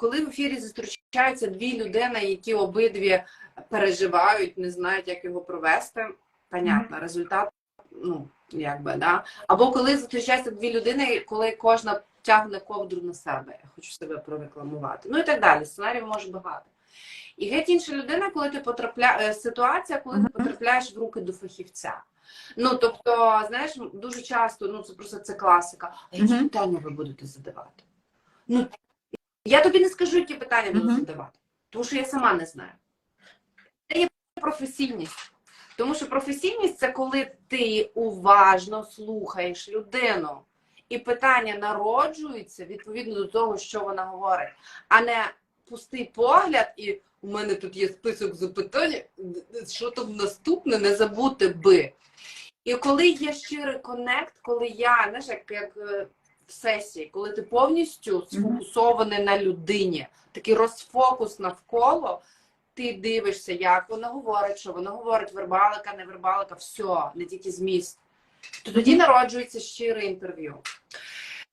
коли в ефірі зустрічаються дві людини, які обидві переживають, не знають, як його провести, понятно, результат, ну, якби, да. Або коли зустрічаються дві людини, коли кожна тягне ковдру на себе, я хочу себе прорекламувати. Ну і так далі. Сценаріїв може багато. І геть інша людина, коли ти потрапляєш, ситуація, коли ти потрапляєш в руки до фахівця. Ну, тобто, знаєш, дуже часто, ну це просто це класика. А які питання ви будете задавати? Ну, я тобі не скажу, які питання буду задавати, тому що я сама не знаю. Це є професійність. Тому що професійність це коли ти уважно слухаєш людину, і питання народжуються відповідно до того, що вона говорить, а не пустий погляд, і у мене тут є список запитань, що там наступне, не забути би. І коли є щирий коннект, коли я, знаєш, як, як е, сесії, коли ти повністю сфокусований на людині, такий розфокус навколо, ти дивишся, як вона говорить, що вона говорить, вербалика, не вербалика, все, не тільки зміст. То тоді народжується щире інтерв'ю.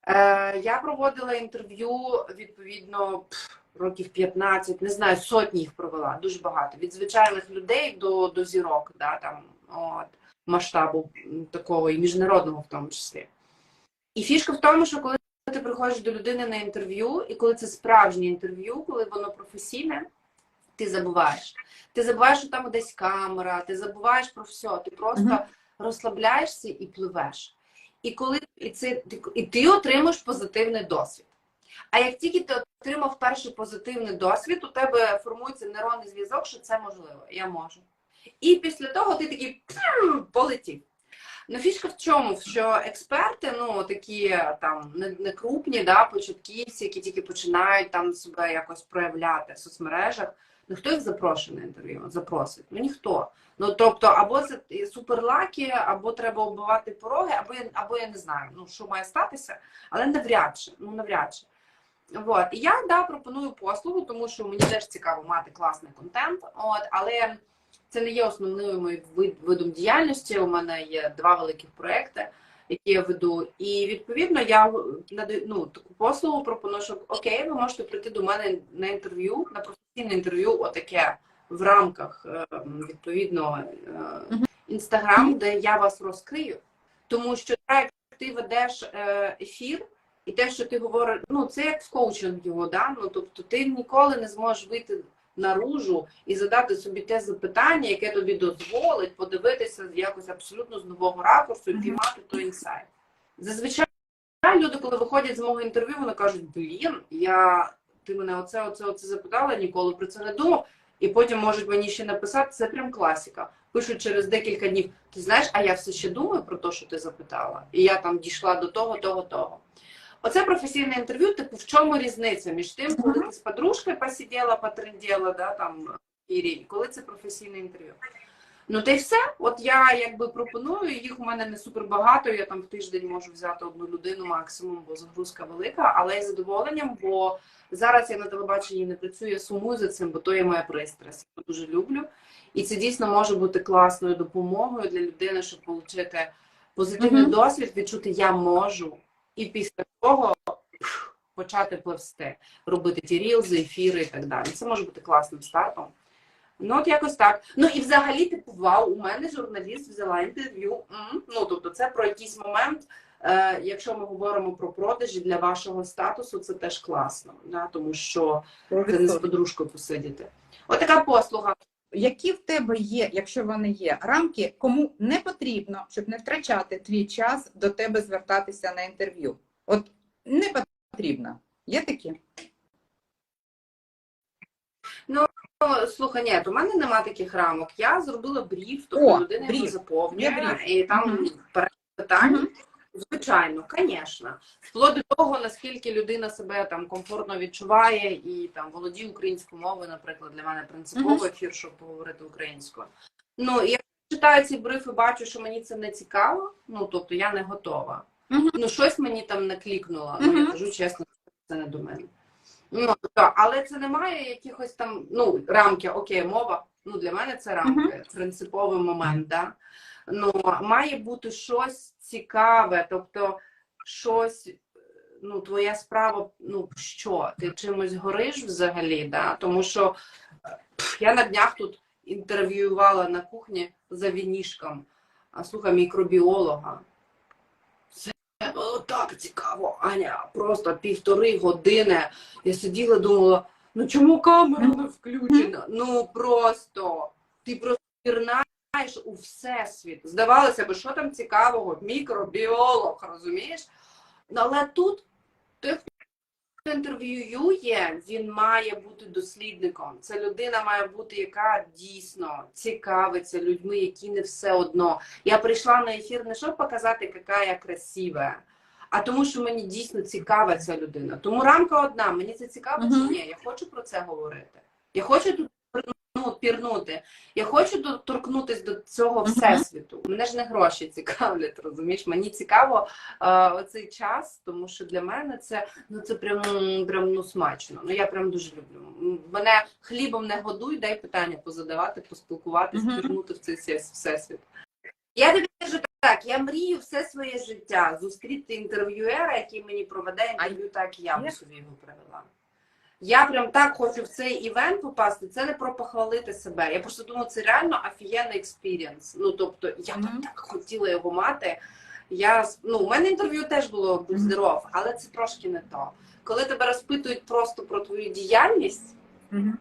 Е, я проводила інтерв'ю відповідно років 15, не знаю, сотні їх провела, дуже багато. Від звичайних людей до, до зірок, да, там, от, масштабу такого і міжнародного в тому числі. І фішка в тому, що коли ти приходиш до людини на інтерв'ю, і коли це справжнє інтерв'ю, коли воно професійне, ти забуваєш. Ти забуваєш, що там десь камера, ти забуваєш про все. Ти просто Мгм. розслабляєшся і пливеш. І коли і це і ти отримуєш позитивний досвід. А як тільки ти отримав перший позитивний досвід, у тебе формується нейронний зв'язок, що це можливо, я можу. І після того ти такий полетів. Ну, фішка в чому? Що експерти, ну такі там не, не крупні, да, початківці, які тільки починають там себе якось проявляти в соцмережах. Ну хто їх запрошує на інтерв'ю? Запросить? Ну ніхто. Ну тобто, або це суперлаки, або треба оббивати пороги, або я або я не знаю, ну що має статися, але навряд чи, ну навряд чи. От. І я да, пропоную послугу, тому що мені теж цікаво мати класний контент. От, але це не є основним моїм видом діяльності. У мене є два великих проекти, які я веду. І відповідно я надаю ну, таку послугу пропоную, що окей, ви можете прийти до мене на інтерв'ю, на професійне інтерв'ю, отаке в рамках е, відповідно інстаграм, де я вас розкрию. Тому що так, як ти ведеш е, ефір, і те, що ти говориш, ну це як в коучингу, да? ну тобто ти ніколи не зможеш вийти наружу і задати собі те запитання, яке тобі дозволить подивитися якось абсолютно з нового ракурсу і піймати той інсайт. Зазвичай люди, коли виходять з мого інтерв'ю, вони кажуть: блін, я ти мене оце, оце, оце запитала, ніколи про це не думав. І потім можуть мені ще написати, це прям класика. Пишуть через декілька днів. Ти знаєш, а я все ще думаю про те, що ти запитала, і я там дійшла до того, того, того. Оце професійне інтерв'ю, типу, в чому різниця між тим, коли ти з подружкою посиділа, потренділа, да, там, в ефірі, коли це професійне інтерв'ю. Ну, та й все. От я якби пропоную, їх у мене не супер багато, я там в тиждень можу взяти одну людину максимум, бо загрузка велика, але з задоволенням, бо зараз я на телебаченні не працюю, я сумую за цим, бо то є моя пристрасть. Я дуже люблю. І це дійсно може бути класною допомогою для людини, щоб отримати позитивний Мгм. досвід, відчути я можу, і після того почати пливсти, робити ті рілзи, ефіри і так далі. Це може бути класним стартом. Ну, от якось так. Ну і взагалі, типу, вау, у мене журналіст взяла інтерв'ю. Ну, тобто, це про якийсь момент. Е, якщо ми говоримо про продажі для вашого статусу, це теж класно, да? тому що це не з подружкою посидіти. Отака послуга. Які в тебе є, якщо вони є, рамки, кому не потрібно, щоб не втрачати твій час до тебе звертатися на інтерв'ю? От не потрібно. Є такі? Ну, слухай, ні, у мене нема таких рамок. Я зробила бріф, тобто людина його заповнює, Є бріф. і там Мгм. перед питань. Мгм. Звичайно, звісно. Вплоть до того, наскільки людина себе там комфортно відчуває і там володіє українською мовою, наприклад, для мене принципово ефір, щоб поговорити українською. Ну, я читаю ці брифи, бачу, що мені це не цікаво, ну тобто я не готова. Ну, щось мені там наклікнуло, ну я кажу чесно, це не до мене. Ну, але це не має якихось там ну, рамки, окей, мова. Ну, для мене це рамки, принциповий момент, да? Ну, має бути щось цікаве, тобто щось, ну, твоя справа, ну що, ти чимось гориш взагалі, да? тому що е, пф, я на днях тут інтерв'ювала на кухні за вінішком, а слухай, мікробіолога. Це було так цікаво, Аня, просто півтори години. Я сиділа, думала, ну чому камера не включена? Ну просто ти просто пірнаєш у всесвіт. Здавалося б, що там цікавого? Мікробіолог, розумієш? Ну, Але тут той, хто інтерв'ює, він має бути дослідником. Це людина має бути, яка дійсно цікавиться людьми, які не все одно. Я прийшла на ефір не щоб показати, яка я красива, а тому, що мені дійсно цікава ця людина. Тому рамка одна, мені це цікаво чи ні. Я хочу про це говорити. Я хочу тут ну, пірнути. Я хочу доторкнутися до цього всесвіту. Мене ж не гроші цікавлять, розумієш? Мені цікаво е, оцей час, тому що для мене це ну це прям, прям ну смачно. Ну я прям дуже люблю. Мене хлібом не годуй, дай питання позадавати, поспілкуватися, Мгм. пірнути в цей всесвіт. Я тобі кажу так, я мрію все своє життя зустріти інтерв'юера, який мені проведе інтерв'ю, так я би собі його провела. Я прям так хочу в цей івент попасти. Це не про похвалити себе. Я просто думаю, це реально офігенний експірієнс. Ну тобто, я б Мгм. так хотіла його мати. Я ну, у мене інтерв'ю теж було будь здоров, але це трошки не то. Коли тебе розпитують просто про твою діяльність, Мгм.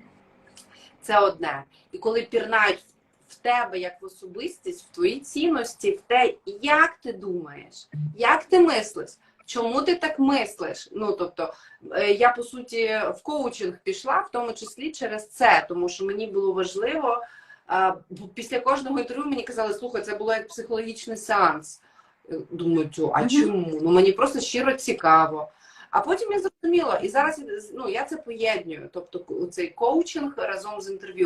це одне. І коли пірнають в тебе як в особистість, в твої цінності, в те, як ти думаєш, як ти мислиш, чому ти так мислиш? Ну тобто, е, я по суті в коучинг пішла, в тому числі через це, тому що мені було важливо. бо Після кожного інтерв'ю мені казали, слухай, це було як психологічний сеанс. Е, Думаю, а чому? Ну мені просто щиро цікаво. А потім я зрозуміла, і зараз ну я це поєднюю. Тобто, цей коучинг разом з інтерв'ю.